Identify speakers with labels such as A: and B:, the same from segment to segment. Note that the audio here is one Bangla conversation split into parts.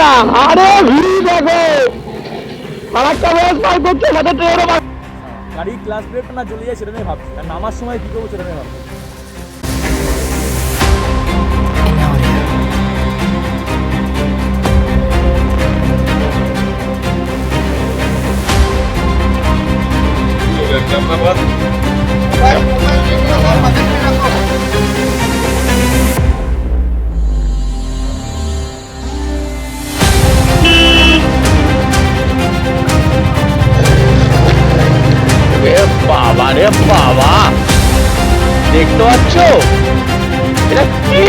A: না আরে ভিড় দেখো। আরেকটা বয়স পার করছে সাথে ট্রেনও পার
B: গাড়ি ক্লাস ব্রেকটা না চলে যায় সেটা নিয়ে ভাবছি। আর নামার সময় কী করব সেটা নিয়ে ভাবছি।
A: এ বাবা রে বাবা। দেখতে পাচ্ছ? এটা কি?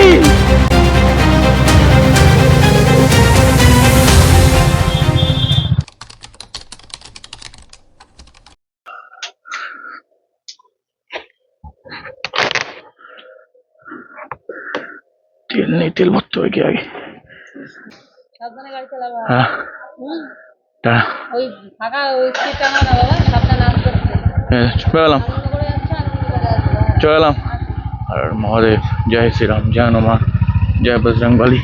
A: তেল নেই তেল ভরতে হবে কি আগে।
C: সাবধানে গাড়ি চালাবা।
A: হ্যাঁ।
C: ওই ফাঁকা ওই না বাবা সাবধানে
A: চলে
C: আনন্দ করে আসবে
A: চলে গেলাম। আর মহাদেব জয় শ্রীরাম, জয় হনুমান, জয় বজরং বলি।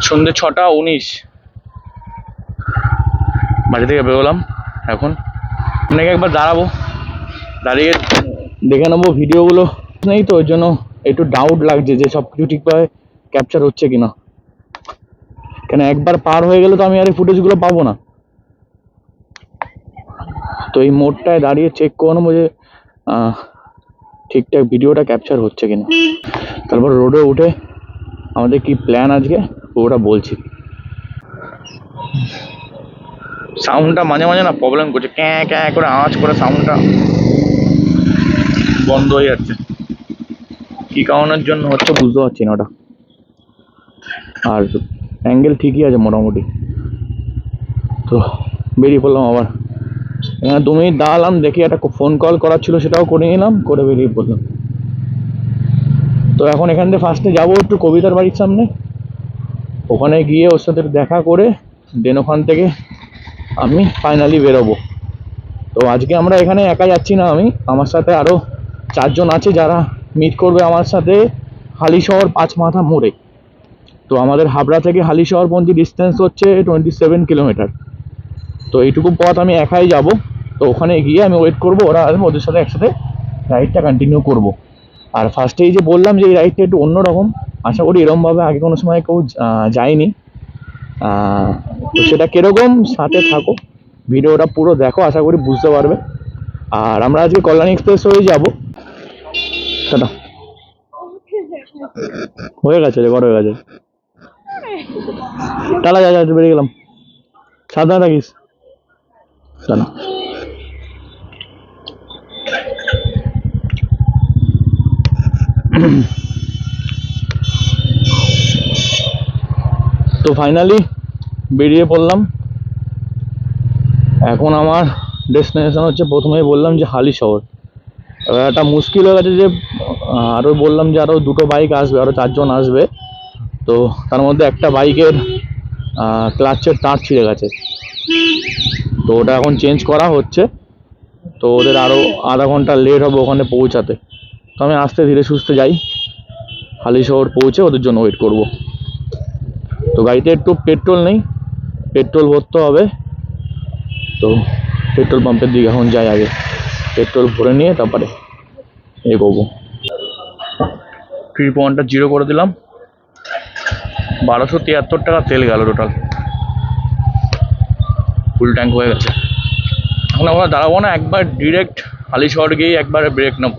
A: সন্ধ্যে ছটা উনিশ। বাড়ি থেকে বেরোলাম এখন। আপনাকে একবার দাঁড়াবো। দাঁড়িয়ে দেখে নেব ভিডিওগুলো। নেই তো, ওই জন্য একটু ডাউট লাগছে যে সব কিছু ঠিকভাবে ক্যাপচার হচ্ছে কিনা। কেন একবার পার হয়ে গেলে তো আমি আর এই ফুটেজগুলো পাবো না। তো এই মোড়টায় দাঁড়িয়ে চেক করে নেব যে ঠিকঠাক ভিডিওটা ক্যাপচার হচ্ছে কিনা। তারপর রোডে উঠে আমাদের কি প্ল্যান আজকে? ওটা বলছি। সাউন্ডটা মাঝে মাঝে না প্রবলেম করছে। ক্যাঁ ক্যাঁ করে আওয়াজ করে সাউন্ডটা বন্ধ হয়ে যাচ্ছে। কি কারণের জন্য হচ্ছে বুঝতে পারছি না ওটা। আর অ্যাঙ্গেল ঠিকই আছে মোটামুটি। তো বেরিয়ে পড়লাম আবার। দু মিনিট দাঁড়ালাম, দেখি একটা ফোন কল করার ছিল, সেটাও করে নিলাম, করে বেরিয়ে পড়লাম। তো এখন এখান থেকে ফার্স্টে যাব একটু কবিতার বাড়ির সামনে। ওখানে গিয়ে ওর সাথে দেখা করে দেন ওখান থেকে আমি ফাইনালি বেরোবো। তো আজকে আমরা এখানে একা যাচ্ছি না আমি, আমার সাথে আরও চারজন আছে যারা মিট করবে আমার সাথে হালিশহর পাঁচ মাথা মোড়ে। তো আমাদের হাবড়া থেকে হালিশহর পর্যন্ত ডিস্টেন্স হচ্ছে টোয়েন্টি সেভেন কিলোমিটার তো এইটুকু পথ আমি একাই যাব। তো ওখানে গিয়ে আমি ওয়েট করব, ওরা আসবে, ওদের সাথে একসাথে রাইডটা কন্টিনিউ করব। আর ফার্স্টেই যে বললাম যে এই রাইডটা একটু অন্যরকম, আশা করি এরমভাবে আগে কোনো সময় কেউ যায়নি। তো সেটা কীরকম, সাথে থাকো। ভিডিওটা পুরো দেখো, আশা করি বুঝতে পারবে। আর আমরা আজকে কল্যাণী এক্সপ্রেস হয়ে যাব। সেটা হয়ে গেছে রেকর্ড হয়ে গেছে। যা বেরিয়ে গেলাম। সাবধানে থাকিস। চলো তো ফাইনালি বেরিয়ে পড়লাম। এখন আমার ডেস্টিনেশন হচ্ছে প্রথমেই বললাম যে হালি শহর। একটা মুশকিল হয়ে গেছে যে আরও বললাম যে আরও দুটো বাইক আসবে আরও চারজন আসবে। তো তার মধ্যে একটা বাইকের ক্লাচের তার ছিঁড়ে গেছে। তো ওটা এখন চেঞ্জ করা হচ্ছে। তো ওদের আরও আধা ঘণ্টা লেট হবে ওখানে পৌঁছাতে। তো আমি আস্তে ধীরে সুস্থে যাই। হালি শহর পৌঁছে ওদের জন্য ওয়েট করব। তো গাড়িতে একটু পেট্রোল নেই। পেট্রোল ভরতে হবে। তো পেট্রোল পাম্পের দিকে এখন যাই আগে। পেট্রোল ভরে নিয়ে তারপরে এ করব থ্রি পয়েন্টটা জিরো করে দিলাম। বারোশো তিয়াত্তর টাকা তেল গেল টোটাল ফুল ট্যাঙ্ক হয়ে গেছে। এখন আমরা দাঁড়াবো না, একবার ডিরেক্ট হালি শহর গিয়েই একবারে ব্রেক নেব।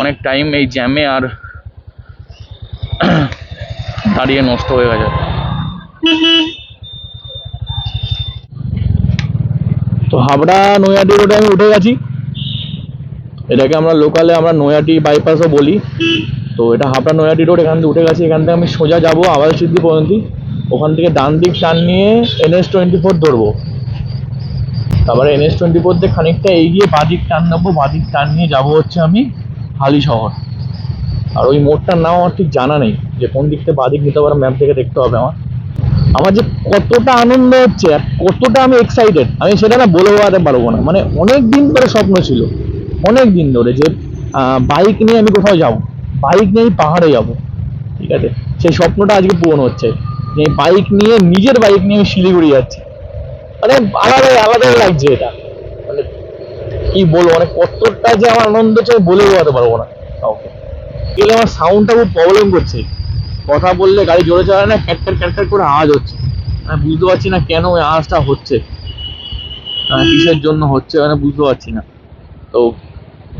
A: অনেক টাইম এই জ্যামে আর দাঁড়িয়ে নষ্ট হয়ে গেছে। তো হাবড়া নৈহাটি রোডে আমি উঠে গেছি। এটাকে আমরা লোকালে আমরা নৈহাটি বাইপাসও বলি। তো এটা হাবড়া নৈহাটি রোড এখান থেকে উঠে গেছি। এখান থেকে আমি সোজা যাব আবাল সিদ্ধি পর্যন্ত। ওখান থেকে ডান দিক টান নিয়ে এনএস টোয়েন্টি ফোর ধরবো। তারপরে এনএস টোয়েন্টি ফোর দিয়ে খানিকটা এগিয়ে বাদিক টান নেব বাদিক টান নিয়ে যাব হচ্ছে আমি। হালি শহর। আর ওই মোড়টার নাম আমার ঠিক জানা নেই যে কোন দিক থেকে বাদিক নিতে পারো ম্যাপ থেকে দেখতে হবে আমার। আমার যে কতটা আনন্দ হচ্ছে আর কতটা আমি এক্সাইটেড আমি সেটা না বলে বোঝাতে পারব না। মানে অনেক দিন ধরে স্বপ্ন ছিল, অনেক দিন ধরে যে বাইক নিয়ে আমি কোথাও যাব বাইক নিয়ে আমি পাহাড়ে যাব, ঠিক আছে? সেই স্বপ্নটা আজকে পূরণ হচ্ছে। যে বাইক নিয়ে, নিজের বাইক নিয়ে আমি শিলিগুড়ি যাচ্ছি। মানে আলাদাই আলাদাই লাগছে এটা। কি বলব? মানে কতটা যে আমার আনন্দ হচ্ছে আমি বলে বোঝাতে পারব না। কাউকে। গেলে আমার সাউন্ডটা খুব প্রবলেম করছে। কথা বললে গাড়ি জোরে চালায় না ক্যাটক্যাট ক্যাটক্যাট করে আওয়াজ হচ্ছে। আমি বুঝতে পারছি না কেন ওই আওয়াজটা হচ্ছে। আহ, কিসের জন্য হচ্ছে মানে বুঝতে পারছি না। তো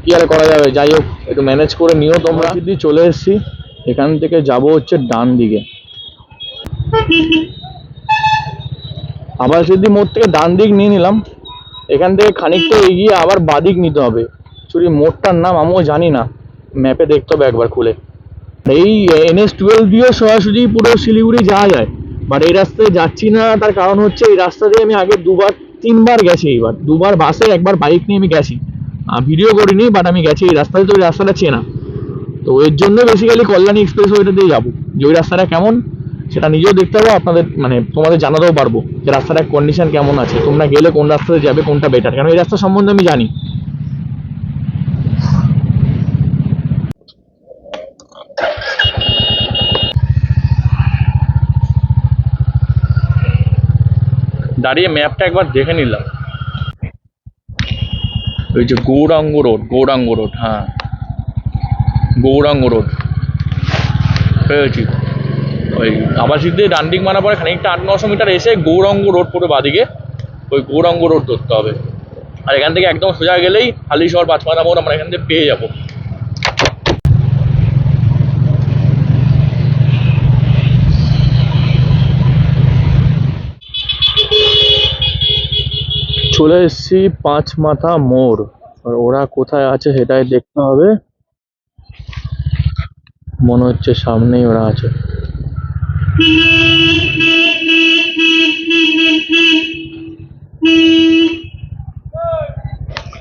A: কি আর করা যাবে? যাই হোক একটু ম্যানেজ করে নিও তোমরা। যদি চলে এসেছি। এখান থেকে যাব হচ্ছে ডান দিকে। আবার যদি মোড় থেকে ডান দিক নিয়ে নিলাম। এখান থেকে খানিকটা এগিয়ে আবার বাদিক নিতে হবে। চুরি মোড়টার নাম আমিও জানি না। ম্যাপে দেখতে হবে একবার খুলে। এই এনএস টুয়েলভ দিয়েও সরাসরি পুরো শিলিগুড়ি যাওয়া যায়। বাট এই রাস্তায় যাচ্ছি না, তার কারণ হচ্ছে এই রাস্তা দিয়ে আমি আগে দুবার, তিনবার গেছি এইবার। দুবার বাসে, একবার বাইক নিয়ে আমি গেছি। ভিডিও করিনি বাট আমি গেছি এই রাস্তায়, তো ওই রাস্তাটা চেনা। তো এর জন্য বেসিক্যালি কল্যাণী এক্সপ্রেস ওইটা দিয়ে যাব। যে ওই রাস্তাটা কেমন সেটা নিজেও দেখতে হবে আপনাদের মানে তোমাদের জানাতেও পারব যে রাস্তাটার কন্ডিশন কেমন আছে, তোমরা গেলে কোন রাস্তাতে যাবে, কোনটা বেটার কারণ এই রাস্তা সম্বন্ধে আমি জানি। দাঁড়িয়ে ম্যাপটা একবার দেখে নিলাম। ওই যে গৌরাঙ্গ রোড গৌরাঙ্গ রোড হ্যাঁ। গৌরাঙ্গ রোড। পেয়েছি ওই আবাসিক দিয়ে ডান্ডিং মারা পরে খানিকটা আট নশো মিটার এসে গৌরঙ্গ রোড পড়ে বাদিকে ওই গৌরঙ্গ রোড ধরতে হবে। আর এখান থেকে একদম সোজা গেলেই হালিশহর পাঁচমাথা মোড় আমরা এখান থেকে পেয়ে যাব। চলে এসেছি পাঁচ মাথা মোড়। আর ওরা কোথায় আছে সেটাই দেখতে হবে। মনে হচ্ছে সামনেই ওরা আছে।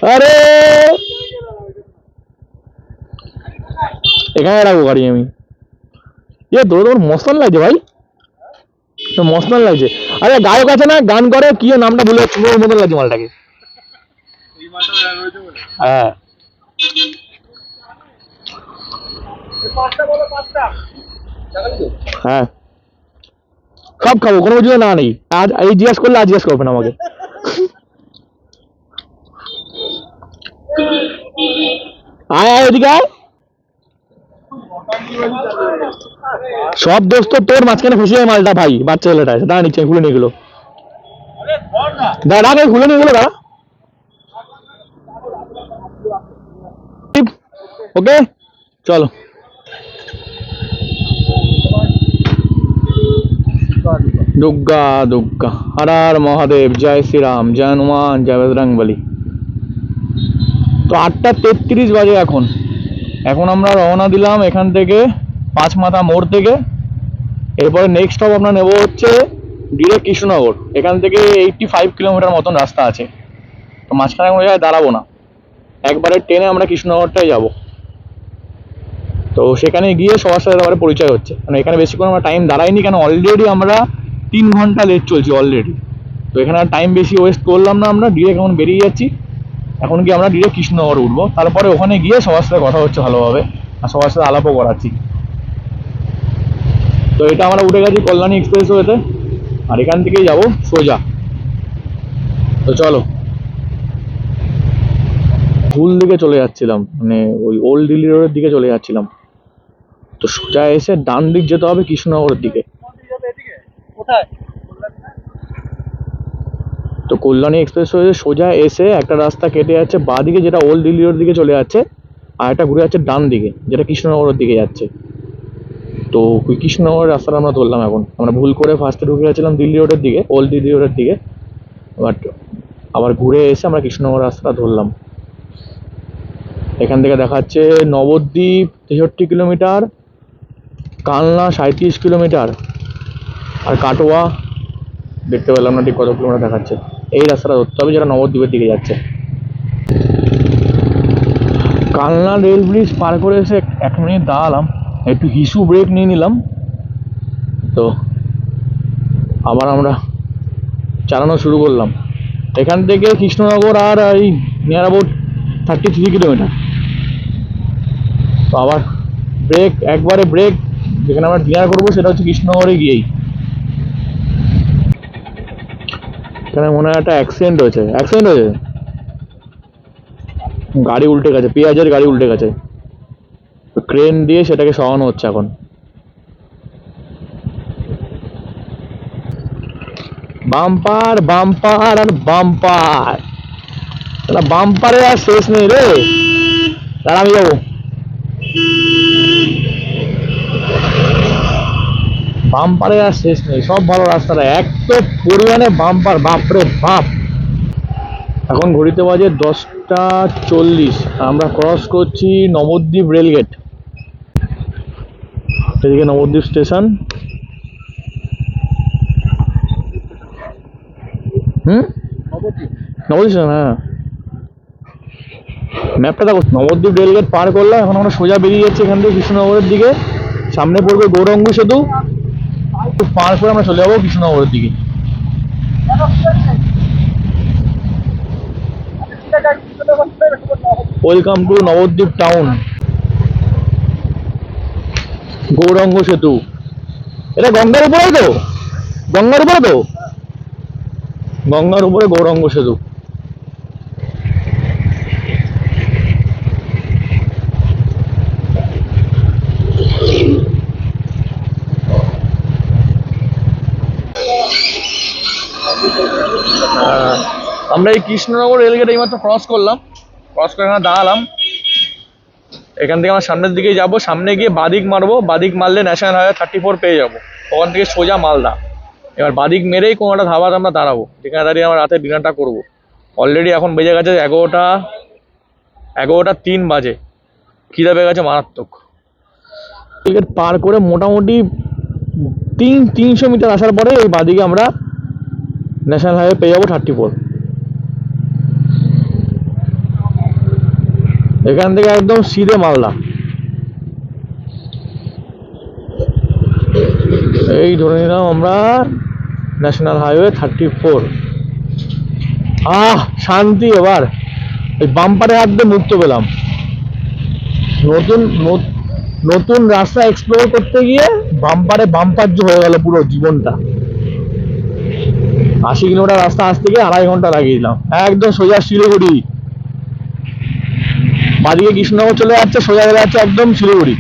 A: আরে! এখানে রাখব গাড়ি আমি। এ তোর তোর মস্তান লাগছে ভাই। মস্তান লাগছে। আরে, গায়ক আছে না? গান করে, কি নামটা ভুলে ওর মতন লাগছে মালটাকে। হ্যাঁ। হ্যাঁ। সব খাব, কোনো কিছু না নেই। আজ এই জিজ্ঞেস করলে আজ জিজ্ঞেস করবেন আমাকে। আয় আয় এদিকে আয়। সব দোষ তো তোর, মাঝখানে খুশি হয় মালটা ভাই, বাচ্চা ছেলেটা দাঁড়া নিচ্ছে খুলে নিয়ে গেলো দাঁড়া আগে খুলে নিয়ে দাঁড়া। ওকে? চলো। দুর্গা দুর্গা। হর হর মহাদেব, জয় শ্রীরাম, জয় হনুমান, জয় বজরং বলি। তো আটটা তেত্রিশ বাজে এখন। এখন আমরা রওনা দিলাম এখান থেকে পাঁচ মাথা মোড় থেকে। এরপরে নেক্সট স্টপ আমরা নেব হচ্ছে ডিরেক্ট কৃষ্ণনগর। এখান থেকে এইটটি ফাইভ কিলোমিটার মতন রাস্তা আছে। তো মাঝখানে কোনো জায়গায় দাঁড়াবো না। একবারে ট্রেনে আমরা কৃষ্ণনগরটাই যাব। তো সেখানে গিয়ে সবার সাথে পরিচয় হচ্ছে। মানে এখানে বেশিক্ষণ আমরা টাইম দাঁড়াইনি কেন? অলরেডি আমরা তিন ঘণ্টা লেট চলছে অলরেডি তো এখানে আর টাইম বেশি ওয়েস্ট করলাম না আমরা ডিরেক্ট এখন বেরিয়ে যাচ্ছি। এখন কি আমরা ডিরেক্ট কৃষ্ণনগর উঠবো। তারপরে ওখানে গিয়ে সবার সাথে কথা হচ্ছে ভালোভাবে, আর সবার সাথে আলাপও করাচ্ছি। তো এটা আমরা উঠে গেছি কল্যাণী এক্সপ্রেস ওয়েতে আর এখান থেকেই যাব সোজা। তো চলো। ভুল দিকে চলে যাচ্ছিলাম মানে ওই ওল্ড দিল্লি রোডের দিকে চলে যাচ্ছিলাম। তো সোজা এসে ডান দিক যেতে হবে কৃষ্ণনগরের দিকে। তো কল্যাণী এক্সপ্রেস হয়ে সোজা এসে একটা রাস্তা কেটে যাচ্ছে বাঁ দিকে যেটা ওল্ড দিল্লি রোড দিকে চলে যাচ্ছে, আর একটা ঘুরে যাচ্ছে ডান দিকে, যেটা কৃষ্ণনগরের দিকে যাচ্ছে। তো কৃষ্ণনগরের রাস্তাটা আমরা ধরলাম এখন। আমরা ভুল করে ফার্স্টে ঢুকে গেছিলাম দিল্লি রোডের দিকে, ওল্ড দিল্লি রোডের দিকে। বাট আবার ঘুরে এসে আমরা কৃষ্ণনগর রাস্তাটা ধরলাম। এখান থেকে দেখাচ্ছে নবদ্বীপ তেষট্টি কিলোমিটার, কালনা সাঁত্রিশ কিলোমিটার। আর কাটোয়া দেখতে পেলাম না, ঠিক কত কিলোমিটার দেখাচ্ছে। এই রাস্তাটা ধরতে হবে যেটা নবদ্বীপের দিকে যাচ্ছে। কালনা রেল ব্রিজ পার করে এসে এক মিনিট দাঁড়ালাম, একটু হিসু ব্রেক নিয়ে নিলাম। তো আবার আমরা চালানো শুরু করলাম। এখান থেকে কৃষ্ণনগর আর এই near about thirty three kilometre তো আবার ব্রেক একবারে ব্রেক যেখানে আমরা ডিনার করব সেটা হচ্ছে কৃষ্ণনগরে গিয়েই। এখানে মনে হয় একটা অ্যাক্সিডেন্ট হয়েছে। অ্যাক্সিডেন্ট হয়েছে? গাড়ি উল্টে গেছে, পেঁয়াজের গাড়ি উল্টে গেছে। ক্রেন দিয়ে সেটাকে সরানো হচ্ছে এখন। বাম্পার বাম্পার আর বাম্পার বাম্পারে আর শেষ নেই রে। দাঁড়া আমি যাব। বাম্পারে আর শেষ নেই। সব ভালো রাস্তাটা এত পরিমাণে বাম্পার, বাপরে বাপ। এখন ঘড়িতে বাজে দশটা চল্লিশ। আমরা ক্রস করছি নবদ্বীপ রেলগেট এদিকে নবদ্বীপ স্টেশন হুম? নবদ্বীপ স্টেশন হ্যাঁ। ম্যাপটা দেখো, নবদ্বীপ রেলগেট পার করলাম, এখন আমরা সোজা বেরিয়ে যাচ্ছি এখান থেকে কৃষ্ণনগরের দিকে। সামনে পড়বে গৌরঙ্গ সেতু। পার করে আমরা চলে যাব কৃষ্ণনগরের দিকে। Welcome to Nabadwip town. Gouranga Setu. এটা গঙ্গার উপরে তো? গঙ্গার উপরে তো? গঙ্গার উপরে গৌরঙ্গ সেতু। আমরা এই কৃষ্ণনগর রেলগেট এইমাত্র ক্রস করলাম। ক্রস করে এখানে দাঁড়ালাম। এখান থেকে আমরা সামনের দিকে যাব। সামনে গিয়ে বাদিক মারবো। বাদিক মারলে ন্যাশনাল হাইওয়ে থার্টি ফোর পেয়ে যাব। ওখান থেকে সোজা মালদা। এবার বাদিক মেরেই কোনো একটা ধাবাতে আমরা দাঁড়াবো। যেখানে দাঁড়িয়ে আমরা রাতে ডিনারটা করব। অলরেডি এখন বেজে গেছে এগারোটা এগারোটা তিন বাজে। খিদে পেয়ে গেছে মারাত্মক। টিকিট পার করে মোটামুটি তিন, তিনশো মিটার আসার পরে এই বাদিকে আমরা ন্যাশনাল হাইওয়ে পেয়ে যাব থার্টি ফোর এখান থেকে একদম সিধে মালদা এই ধরে নিলাম আমরা ন্যাশনাল হাইওয়ে থার্টি ফোর আহ, শান্তি এবার। এই বাম্পারে হাত দিয়ে মুক্ত পেলাম। নতুন নতুন রাস্তা এক্সপ্লোর করতে গিয়ে বাম্পারে বাম্পার্য হয়ে গেল পুরো জীবনটা। আশি কিলোমিটার রাস্তা আসতে গিয়ে আড়াই ঘণ্টা লাগিয়ে দিলাম। একদম সোজা শিলিগুড়ি। বাদিকে কৃষ্ণনগর চলে যাচ্ছে, সোজা চলে যাচ্ছে একদম শিলিগুড়ি।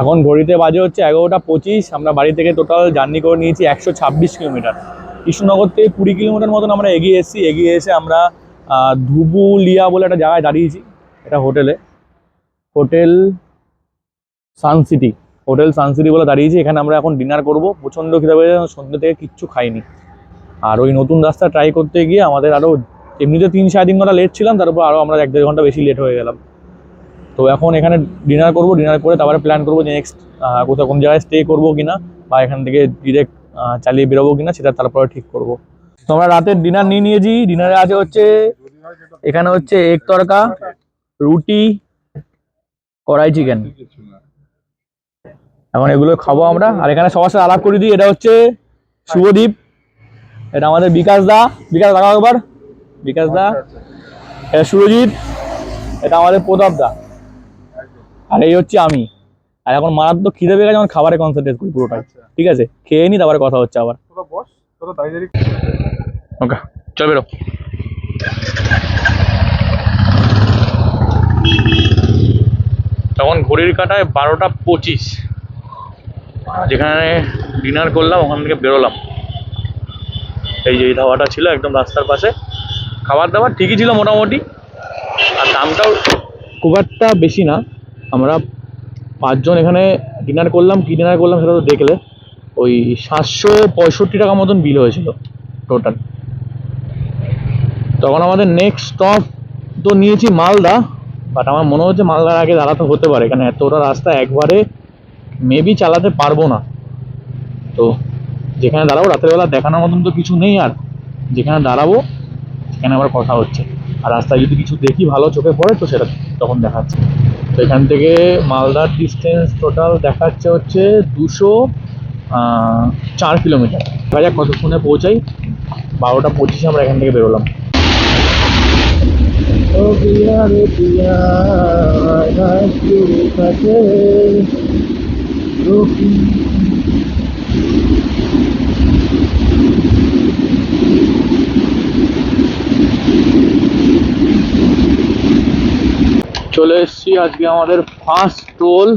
A: এখন ঘড়িতে বাজে হচ্ছে এগারোটা পঁচিশ, আমরা বাড়ি থেকে টোটাল জার্নি করে নিয়েছি একশো ছাব্বিশ কিলোমিটার। কৃষ্ণনগর থেকে কুড়ি কিলোমিটার মতন আমরা এগিয়ে এসেছি। এগিয়ে এসে আমরা ধুবুলিয়া বলে একটা জায়গায় দাঁড়িয়েছি, এটা হোটেলে। হোটেল সানসিটি হোটেল সানসিটি বলে দাঁড়িয়েছি। এখানে আমরা এখন ডিনার করব। প্রচণ্ড খিদে পেয়ে সন্ধ্যে থেকে কিচ্ছু খাইনি। আর ওই নতুন রাস্তা ট্রাই করতে গিয়ে আমাদের আরও এমনিতে তিন সাড়ে তিন ঘণ্টা লেট ছিলাম, তারপর আরও আমরা এক দেড় ঘণ্টা বেশি লেট হয়ে গেলাম। তো এখন এখানে ডিনার করব, ডিনার করে তারপরে প্ল্যান করব যে নেক্সট কোথাও কোন জায়গায় স্টে করব কিনা, বা এখান থেকে ডিরেক্ট চালিয়ে বেরোবো কিনা সেটা তারপরে ঠিক করব। তো আমরা রাতের ডিনার নিয়ে নিয়েছি। ডিনারে আছে হচ্ছে, এখানে হচ্ছে এগ তরকা রুটি, কড়াই চিকেন। এখন এগুলো খাব আমরা। আর এখানে সবার সাথে আলাপ করে দিই। এটা হচ্ছে শুভদীপ। এটা আমাদের বিকাশ দা। বিকাশ লাগাও একবার। বিকাশ দা। এটা সুরজিৎ এটা আমাদের প্রতাপ দা। আর এই হচ্ছে আমি। আর এখন মারাত্মক খিদে পেয়ে গেছে এখন খাবারে কনসেন্ট্রেট করি পুরোটাই। ঠিক আছে? খেয়ে নি তারপরে কথা হচ্ছে আবার। ওকে চল বেরো। তখন ঘড়ির কাটায় বারোটা পঁচিশ। যেখানে ডিনার করলাম ওখান থেকে বেরোলাম। এই যে এই ধাবাটা ছিল একদম রাস্তার পাশে। খাবার দাবার ঠিকই ছিল মোটামুটি। আর দামটাও খুব একটা বেশি না। আমরা পাঁচজন এখানে ডিনার করলাম, কি ডিনার করলাম সেটা তো দেখলে। ওই সাতশো পঁয়ষট্টি টাকা মতন বিল হয়েছিল টোটাল তখন আমাদের নেক্সট স্টপ তো নিয়েছি মালদা বাট আমার মনে হচ্ছে মালদার আগে দাঁড়াতে হতে পারে কারণ এতটা রাস্তা একবারে মেবি চালাতে পারব না। তো যেখানে দাঁড়াবো রাতের বেলা দেখানোর মতন তো কিছু নেই আর। যেখানে দাঁড়াবো, সেখানে আবার কথা হচ্ছে। আর রাস্তায় যদি কিছু দেখি, ভালো চোখে পড়ে, তো সেটা তখন দেখাচ্ছে। এখান থেকে মালদার ডিস্টেন্স টোটাল দেখাচ্ছে হচ্ছে দুশো চার কিলোমিটার দেখা যাক কতক্ষণে পৌঁছাই। বারোটা পঁচিশে আমরা এখান থেকে বেরোলাম। ও রুকি চলে এসেছি আজকে আমাদের ফার্স্ট টোল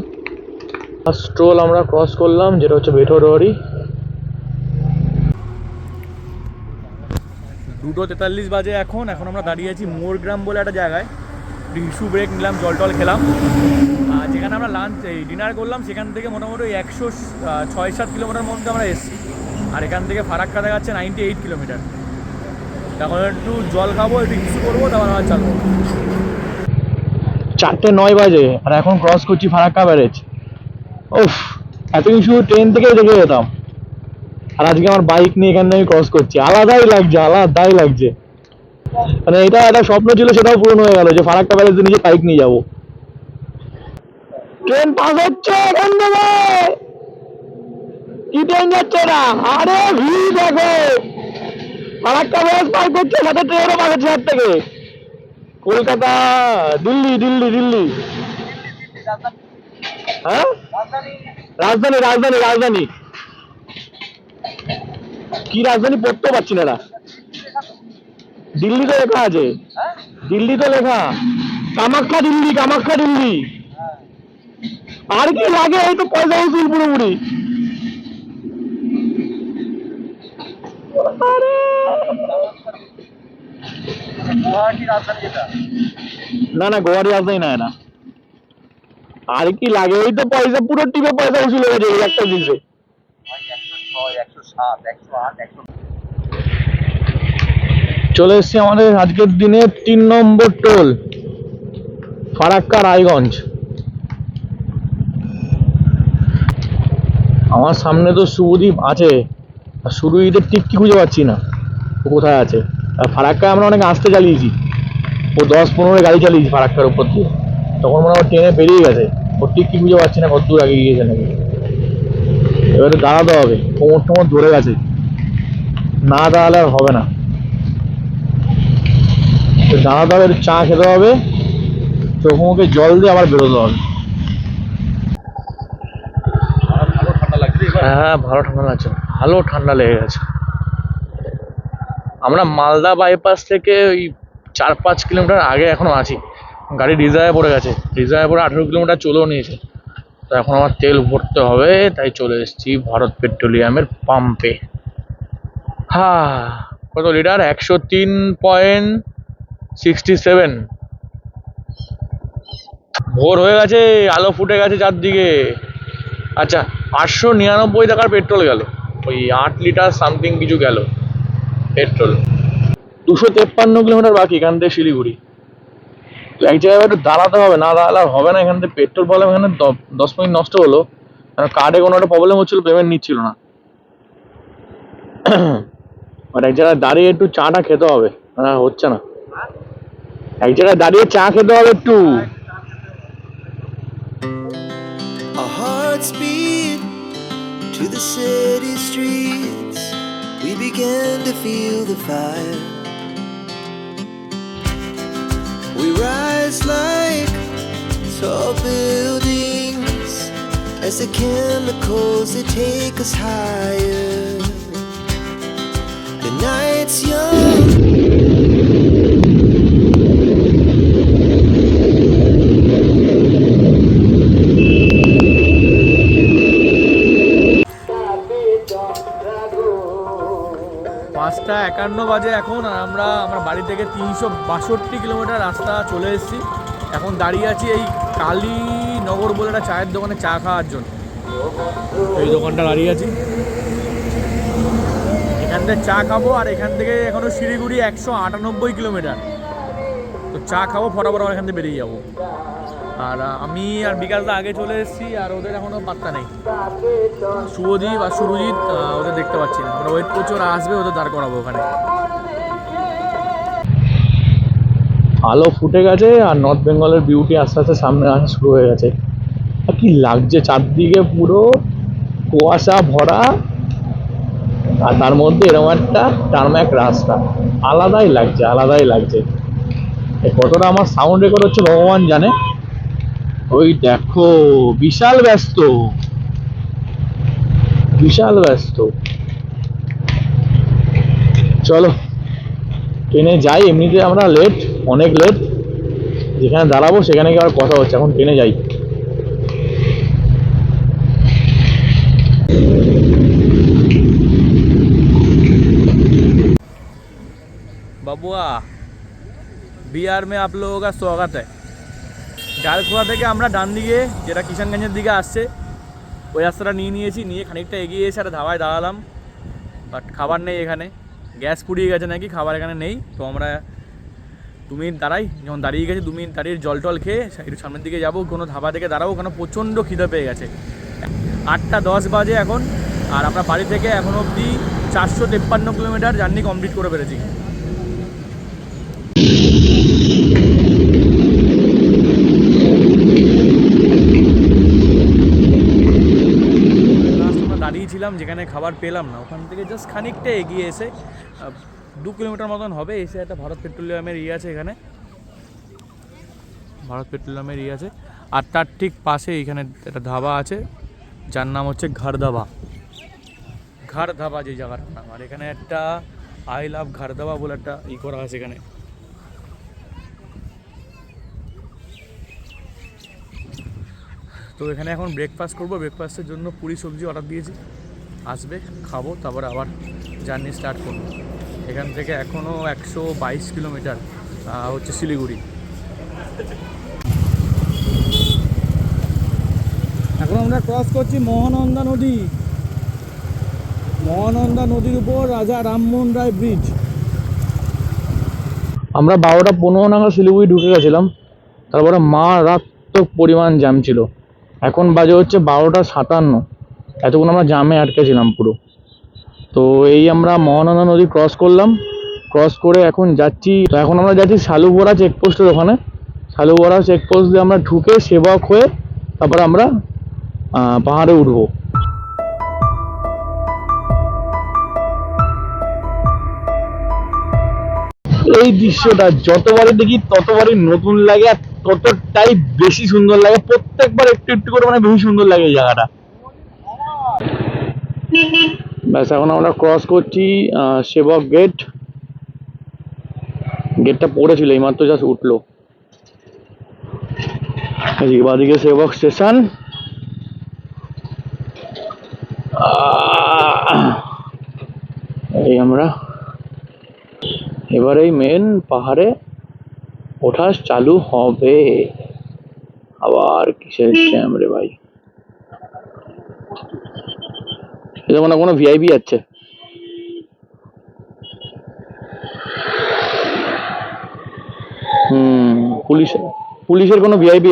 A: ফার্স্ট টোল আমরা ক্রস করলাম, যেটা হচ্ছে বেঠোরওয়ারি
B: দুটো তেতাল্লিশ বাজে এখন এখন আমরা দাঁড়িয়ে আছি মোরগ্রাম বলে একটা জায়গায়। ইস্যু ব্রেক নিলাম, জল টল খেলাম। যেখানে আমরা লাঞ্চ এই ডিনার করলাম, সেখান থেকে মোটামুটি একশো ছয় সাত কিলোমিটার মধ্যে আমরা এসেছি। আর এখান থেকে ফারাক্কা দেখাচ্ছে নাইনটি এইট কিলোমিটার এখন একটু জল খাব, একটু ইস্যু করব, তারপর আবার চালবো।
A: চারটে নয় বাজে, আর এখন ক্রস করছি ফারাক্কা ব্যারেজ। উফ, এতদিন শুধু ট্রেন থেকেই দেখে যেতাম। আর আজকে আমার বাইক নিয়ে এখানে আমি ক্রস করছি। আলাদাই লাগছে আলাদাই লাগছে। মানে এটা একটা স্বপ্ন ছিল, সেটাও পূরণ হয়ে গেল যে ফারাক্কা ব্যারেজে নিজে বাইক নিয়ে যাব। ট্রেন পাস হচ্ছে এখান থেকে! কি ট্রেন যাচ্ছে না আরে ভিড় দেখো! ফারাক্কা ব্যারেজ পার করছে, সাথে ট্রেনও পাস হচ্ছে হাত থেকে। কলকাতা, দিল্লি দিল্লি দিল্লি। হ্যাঁ? রাজধানী রাজধানী রাজধানী। কি রাজধানী পড়তে পারছি না। দিল্লি তো লেখা আছে। দিল্লি তো লেখা। কামাখ্যা দিল্লি কামাখ্যা দিল্লি। আর কি লাগে এই তো পয়সা উসুল পুরোপুরি। আরে! না না গোয়ার রাজধানী না এটা আর কি লাগে? ওই তো পয়সা, পুরো টিপে পয়সা উসুল হয়ে একটা জিনিসে। চলে এসেছি আমাদের আজকের দিনে তিন নম্বর টোল, ফারাক্কা রায়গঞ্জ। আমার সামনে তো শুভদীপ আছে, আর শুরুইদের টিক্কি খুঁজে পাচ্ছি না কোথায় আছে? আর ফারাক্কায় আমরা অনেক আসতে চালিয়েছি। ও দশ পনেরো গাড়ি চালিয়েছি ফারাক্কার উপর দিয়ে। তখন মনে হয় ট্রেনে বেরিয়ে গেছে। ও টিক্কি খুঁজে পাচ্ছি না কত দূর আগে গিয়েছে নাকি। এবারে দাঁড়াতে হবে। কোমর টোমর ধরে গেছে। না দাঁড়ালে আর হবে না। তো দাঁড়াতে হবে একটু চা খেতে হবে। চোখ মুখে জল দিয়ে আবার বেরোতে হবে। হ্যাঁ ভালো ঠান্ডা লাগছে। ভালো ঠান্ডা লেগে গেছে। আমরা মালদা বাইপাস থেকে ওই চার পাঁচ কিলোমিটার আগে এখনও আছি। গাড়ি রিজার্ভে পড়ে গেছে। রিজার্ভে পড়ে আঠেরো কিলোমিটার চলেও নিয়েছে। তো এখন আমার তেল ভরতে হবে, তাই চলে এসেছি ভারত পেট্রোলিয়ামের পাম্পে হা, কত লিটার? একশো তিন পয়েন্ট সিক্সটি সেভেন ভোর হয়ে গেছে, আলো ফুটে গেছে চারদিকে। আচ্ছা আটশো নিরানব্বই টাকার পেট্রোল গেল। ওই আট লিটার সামথিং কিছু গেল। পেট্রোল। দুশো তেপ্পান্ন কিলোমিটার বাকি এখান থেকে শিলিগুড়ি। তো এক জায়গায় একটু দাঁড়াতে হবে না দাঁড়ালে আর হবে না এখান থেকে পেট্রোল প্রবলেম এখানে দশ মিনিট নষ্ট হলো। কারণ কার্ডে কোনো একটা প্রবলেম হচ্ছিল পেমেন্ট নিচ্ছিল না। আর এক জায়গায় দাঁড়িয়ে একটু চাটা খেতে হবে না হচ্ছে না। এক জায়গায় দাঁড়িয়ে চা খেতে হবে একটু।
D: Our hearts beat to the city streets. We began to feel the fire. We rise like tall buildings as the chemicals take us higher. The night's young.
B: একান্ন বাজে এখন, আর আমরা আমরা বাড়ি থেকে তিনশো বাষট্টি কিলোমিটার রাস্তা চলে এসেছি। এখন দাঁড়িয়ে আছি এই কালীনগর বলে একটা চায়ের দোকানে চা খাওয়ার জন্য। এই দোকানটা দাঁড়িয়ে আছি। এখান থেকে চা খাব, আর এখান থেকে এখনও শিলিগুড়ি একশো আটানব্বই কিলোমিটার। তো চা খাব, ফটাফট আমরা এখান থেকে বেরিয়ে যাব। আর আমি আর বিকাশদা আগে চলে এসেছি আর ওদের এখনও পাত্তা নেই। শুভদীপ আর সুরজিৎ ওদের দেখতে পাচ্ছি না। আমরা ওয়েট করছি, ওরা আসবে, ওদের দাঁড় করাবো ওখানে।
A: আলো ফুটে গেছে আর নর্থ বেঙ্গলের বিউটি আস্তে আস্তে সামনে আসা শুরু হয়ে গেছে। আর কি লাগছে চারদিকে পুরো, কুয়াশা ভরা, আর তার মধ্যে এরকম একটা টার্ম্যাক রাস্তা। আলাদাই লাগছে আলাদাই লাগছে। কতটা আমার সাউন্ড রেকর্ড হচ্ছে, ভগবান জানে। ওই দেখো বিশাল ব্যস্ত বিশাল ব্যস্ত চলো ট্রেনে যাই এমনিতে আমরা লেট অনেক লেট যেখানে দাঁড়াবো সেখানে গিয়ে আবার কথা হচ্ছে এখন ট্রেনে যাই
B: বাবুয়া বিহার মে আপ লোগোं का स्वागत है ডালখোয়া থেকে আমরা ডান দিকে, যেটা কিষানগঞ্জের দিকে আসছে, ওই রাস্তাটা নিয়ে নিয়েছি, নিয়ে খানিকটা এগিয়ে এসে একটা ধাবায় দাঁড়ালাম। বাট খাবার নেই এখানে। গ্যাস পুড়িয়ে গেছে নাকি, খাবার এখানে নেই। তো আমরা দু মিনিট দাঁড়াই। যখন দাঁড়িয়ে গেছি, দু মিনিট দাঁড়িয়ে জল টল খেয়ে একটু সামনের দিকে যাব। কোনো ধাবা থেকে দাঁড়াবো, ওখানে প্রচণ্ড খিদে পেয়ে গেছে। আটটা দশ বাজে এখন, আর আমরা বাড়ি থেকে এখন অবধি চারশো তেপ্পান্ন কিলোমিটার জার্নি কমপ্লিট করে পেরেছি আমরা যেখানে খাবার পেলাম না। ওখান থেকে জাস্ট খানিকটা এগিয়ে এসে দু কিলোমিটার মতন হবে, এসে একটা ভারত পেট্রোলিয়ামের ইয়ে আছে এখানে। ভারত পেট্রোলিয়ামের ইয়ে আছে। আর তার ঠিক পাশে এখানে একটা ধাবা আছে, যার নাম হচ্ছে ঘর ধাবা ঘর ধাবা যে জায়গাটার নাম। আর এখানে একটা আই লাভ ঘর ধাবা বলে একটা ই করা আছে এখানে। তো এখানে এখন ব্রেকফাস্ট করব। ব্রেকফাস্টের জন্য পুরি সবজি অর্ডার দিয়েছি। আসবে খাব তারপরে আবার জার্নি স্টার্ট করব। এখান থেকে এখনও একশো বাইশ কিলোমিটার হচ্ছে শিলিগুড়ি। এখন আমরা ক্রস করছি মহানন্দা নদী। মহানন্দা নদীর উপর রাজা রামমোহন রায় ব্রিজ
A: আমরা বারোটা পনেরো নাগাদ শিলিগুড়ি ঢুকে গেছিলাম। তারপরে মারাত্মক পরিমাণ জ্যাম ছিল। এখন বাজে হচ্ছে বারোটা সাতান্ন। এতক্ষণ আমরা জামে আটকে ছিলাম পুরো। তো এই আমরা মহানন্দা নদী ক্রস করলাম। ক্রস করে এখন যাচ্ছি, তো এখন আমরা যাচ্ছি শালুবোরা চেকপোস্টের ওখানে। শালুবোরা চেকপোস্ট দিয়ে আমরা ঢুকে সেবক হয়ে তারপর আমরা পাহাড়ে উঠবো। এই দৃশ্যটা যতবারই দেখি, ততবারই নতুন লাগে আর ততটাই বেশি সুন্দর লাগে। প্রত্যেকবার একটু একটু করে মানে বেশি সুন্দর লাগে এই জায়গাটা। ব্যাস, এখন আমরা ক্রস করছি সেবক গেট গেটটা পড়েছিল, এইমাত্র জাস্ট উঠল। এদিকে বাদিকে সেবক স্টেশন এই আমরা। এবারেই মেন পাহাড়ে ওঠা চালু হবে। আবার কিসের রে ভাই? এটা মনে কোনো ভিআইপি যাচ্ছে হুম, পুলিশ, পুলিশের কোনো ভিআইপি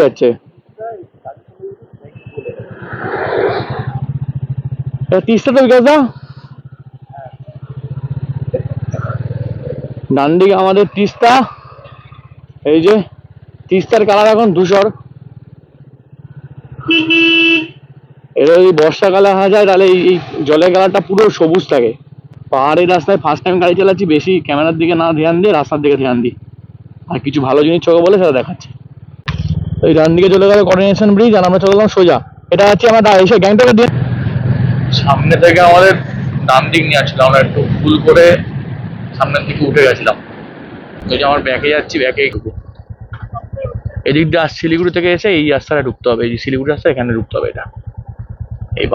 A: এটা তিস্তা তো বিকাশ দা ডান আমাদের তিস্তা। এই যে, তিস্তার কালার এখন ধূসর এটা যদি বর্ষাকালে আসা যায়, তাহলে এই এই জলের কালারটা পুরো সবুজ থাকে। পাহাড়ের রাস্তায় ফার্স্ট টাইম গাড়ি চালাচ্ছি, বেশি ক্যামেরার দিকে না ধ্যান দিয়ে, রাস্তার দিকে ধ্যান দিই আর কিছু ভালো জিনিস চোখে বলে সেটা দেখাচ্ছে। ওই ডান দিকে চলে গেল কোঅর্ডিনেশন ব্রিজ আর আমরা চলে গেলাম সোজা। এটা হচ্ছে আমার এসে গ্যাংটকের দিয়ে সামনে থেকে আমাদের ডান দিক নিয়ে আসছিল আমরা একটু ভুল করে সামনের দিকে উঠে গেছিলাম। ওই যে আমার ব্যাকে যাচ্ছি ঢুকবো। এদিক দিয়ে শিলিগুড়ি থেকে এসে এই রাস্তাটা ঢুকতে হবে, এই শিলিগুড়ি রাস্তা, এখানে ঢুকতে হবে এটা। এই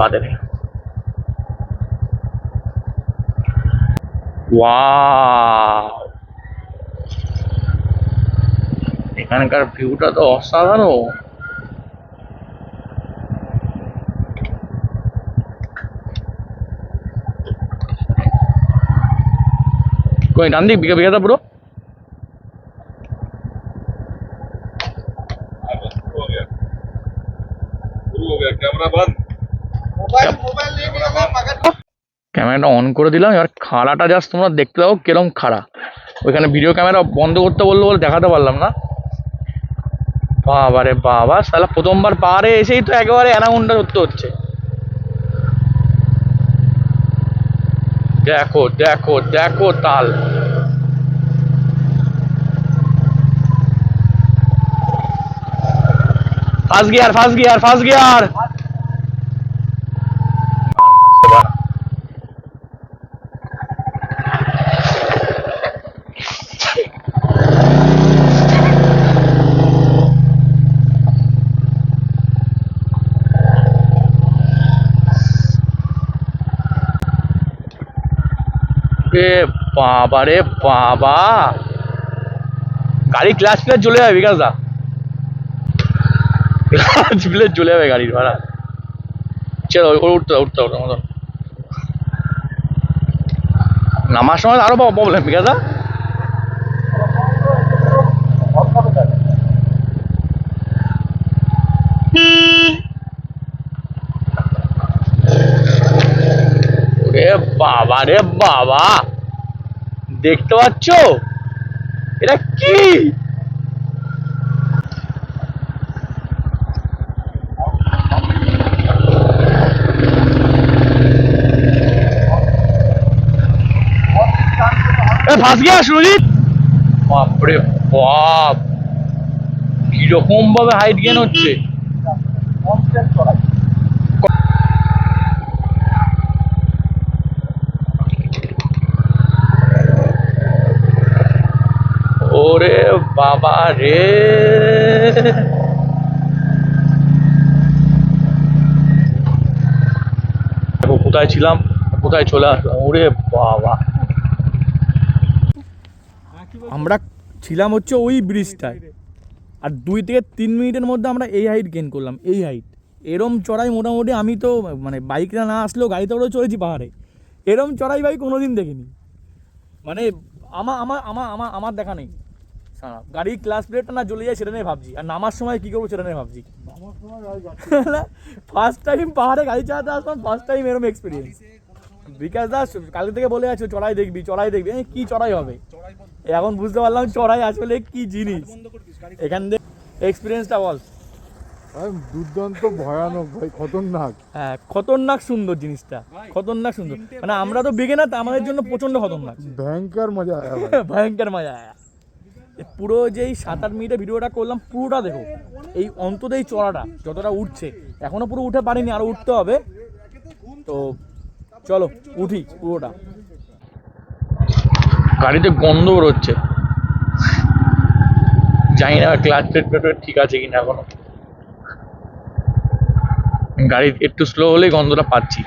A: ওয়াও। এখানকার ভিউটা তো অসাধারণ। কই ডান দিক বিঘা বিঘাটা পুরো? ক্যামেরাটা অন করে দিলাম, এবার খাড়াটা জাস্ট তোমরা দেখতে দাও কিরম খাড়া।
E: ওইখানে ভিডিও ক্যামেরা বন্ধ করতে বলল বলে দেখাতে পারলাম না। বাবা রে বাবা সালা প্রথমবার পাহাড়ে এসেই তো একেবারে অ্যানাউন্ডা ধরতে হচ্ছে। দেখো দেখো দেখো তাল। First gear first gear first gear এ বাবা রে বাবা। গাড়ি ক্লাচ প্লেট চলে যাবে, বিকাশ দা। ক্লাচ প্লেট চলে যাবে গাড়ির ভাড়া। চলো উঠতে উঠতে উঠতে দাও। নামার সময় আরও প্রবলেম বিকাশ দা। বাবা, রে বাবা। দেখতে পাচ্ছ? এটা কি? ফাঁস গিয়া সুরজিৎ বাপরে বাপ। কীরকম ভাবে হাইট গেন হচ্ছে? ওরে বাবা রে। কোথায় ছিলাম? কোথায় চলে আসলাম? ওরে বাবা।
A: আমরা ছিলাম হচ্ছে ওই ব্রিজটায়। আর দুই থেকে তিন মিনিটের মধ্যে আমরা এই হাইট গেন করলাম, এই হাইট এরম চড়াই মোটামুটি আমি তো মানে বাইকটা না আসলেও গাড়িতে করেও চড়েছি পাহাড়ে। এরম চড়াই বাইক কোনোদিন দেখিনি। মানে আমার আমার আমার আমার আমার দেখা নেই। সারা গাড়ির ক্লাস প্লেটটা না জ্বলে যায় সেটা নিয়ে ভাবছি। আর নামার সময় কী করব সেটা নিয়ে ভাবছি। ফার্স্ট টাইম পাহাড়ে গাড়ি চালাতে আসলাম ফার্স্ট টাইম এরম এক্সপিরিয়েন্স বিকাশ দাস কালকে থেকে বলে আছো চড়াই দেখবি চড়াই দেখবি। এ, কি চড়াই হবে? এখন বুঝতে পারলাম চড়াই আসলে কি জিনিস। এখান থেকে এক্সপিরিয়েন্সটা বল।
F: দুর্দান্ত ভয়ানক ভাই খতরনাক।
A: হ্যাঁ খতরনাক সুন্দর জিনিসটা। খতরনাক সুন্দর। মানে আমরা তো বেগে না তা আমাদের জন্য প্রচণ্ড খতরনাক।
F: ভয়ঙ্কর মজা। আয়া ভাই
A: ভয়ঙ্কর মজা। আয়া পুরো যেই সাত আট মিনিটে ভিডিওটা করলাম, পুরোটা দেখো। এই অন্তত এই চড়াটা, যতটা উঠছে। এখনও পুরো উঠে পারিনি, আরও উঠতে হবে। তো চলো, উঠি পুরোটা।
E: গাড়িতে গন্ধ বেরোচ্ছে। জানি না ক্লাচ ঠিক আছে কিনা এখনও। গাড়ি একটু স্লো হলেই গন্ধটা পাচ্ছি।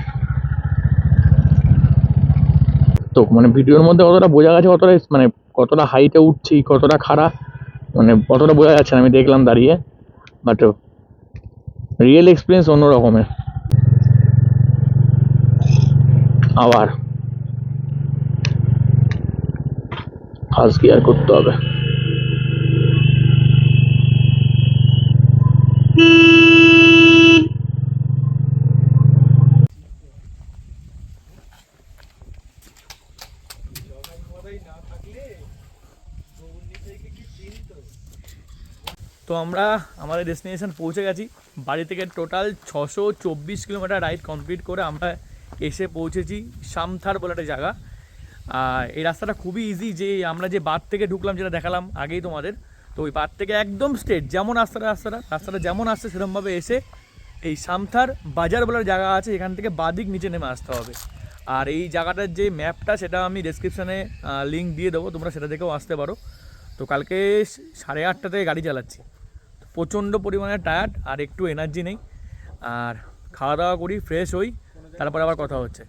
E: তো মানে ভিডিওর মধ্যে কতটা বোঝা গেছে কতটা মানে কতটা হাইটে উঠছি, কতটা খারাপ মানে কতটা বোঝা যাচ্ছে না, আমি দেখলাম দাঁড়িয়ে। বাট রিয়েল এক্সপিরিয়েন্স অন্য রকমের। আবার। ফার্স্ট গিয়ার করতে হবে।
A: তো আমরা আমাদের ডেস্টিনেশন পৌঁছে গেছি। বাড়ি থেকে টোটাল ছশো চব্বিশ কিলোমিটার রাইড কমপ্লিট করে আমরা এসে পৌঁছেছি সামথার বলে একটা জায়গা। এই রাস্তাটা খুবই ইজি যে আমরা যে বাদ থেকে ঢুকলাম যেটা দেখালাম আগেই তোমাদের। তো ওই বাদ থেকে একদম স্ট্রেট যেমন রাস্তাটা রাস্তাটা রাস্তাটা যেমন আসছে সেরকমভাবে এসে এই সামথার বাজার বলার জায়গা আছে, এখান থেকে বাদিক নিচে নেমে আসতে হবে। আর এই জায়গাটার যে ম্যাপটা সেটা আমি ডেসক্রিপশানে লিঙ্ক দিয়ে দেবো, তোমরা সেটা দেখেও আসতে পারো। তো কালকে সাড়ে আটটা থেকে গাড়ি চালাচ্ছি। প্রচণ্ড পরিমাণে টায়ার্ড আর একটু এনার্জি নেই। আর খাওয়া দাওয়া করি ফ্রেশ হই, তারপরে আবার কথা হচ্ছে।